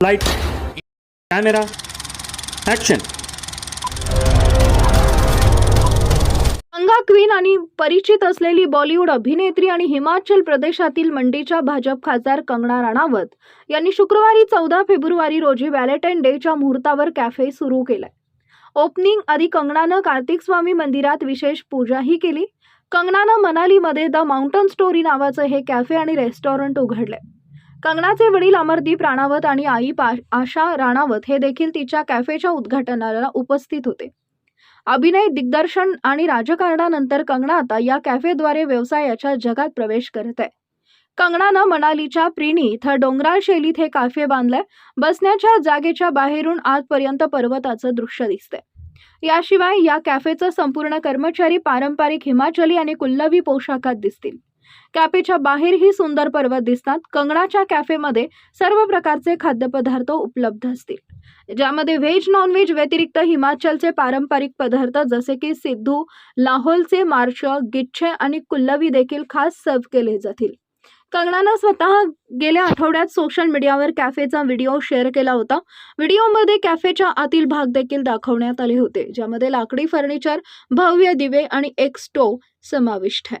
Light camera action Ganga queen आणि परिचित असलेली बॉलिवूड अभिनेत्री आणि हिमाचल प्रदेशातील मंडीच्या भाजप खासदार कंगना राणावत यांनी शुक्रवारी चौदा फेब्रुवारी रोजी व्हॅलेंटाईन डेच्या मुहूर्तावर कॅफे सुरू केलाय. ओपनिंग आधी कंगनानं कार्तिक स्वामी मंदिरात विशेष पूजाही केली. कंगनानं मनालीमध्ये द माउंटन स्टोरी नावाचं हे कॅफे आणि रेस्टॉरंट उघडलंय. कंगनाचे वडील अमरदीप राणावत आणि आई पा आशा राणावत हे देखील तिच्या कॅफेच्या उद्घाटनाला उपस्थित होते. अभिनय दिग्दर्शन आणि राजकारणानंतर कंगना आता या कॅफेद्वारे व्यवसायाच्या जगात प्रवेश करत आहे. कंगनानं मनालीच्या प्रिणी इथं डोंगराळ शैलीत हे काफे बांधलंय. बसण्याच्या जागेच्या बाहेरून आजपर्यंत पर्वताचं दृश्य दिसतंय. याशिवाय या कॅफेचं संपूर्ण कर्मचारी पारंपरिक हिमाचली आणि कुल्लवी पोशाखात दिसतील. कॅफेच्या बाहेरही सुंदर पर्वत दिसतात. कंगनाच्या कॅफेमध्ये सर्व प्रकारचे खाद्यपदार्थ उपलब्ध असतील. ज्यामध्ये व्हेज नॉनव्हेज व्यतिरिक्त हिमाचलचे पारंपरिक पदार्थ जसे की सिद्धू लाहोलचे मार्श गिच्छे आणि कुल्लवी देखील खास सर्व केले जातील. कंगनानं स्वतः गेल्या आठवड्यात सोशल मीडियावर कॅफेचा व्हिडिओ शेअर केला होता. व्हिडिओमध्ये कॅफेच्या आतील भाग देखील दाखवण्यात आले होते ज्यामध्ये लाकडी फर्निचर भव्य दिवे आणि एक स्टोव समाविष्ट आहे.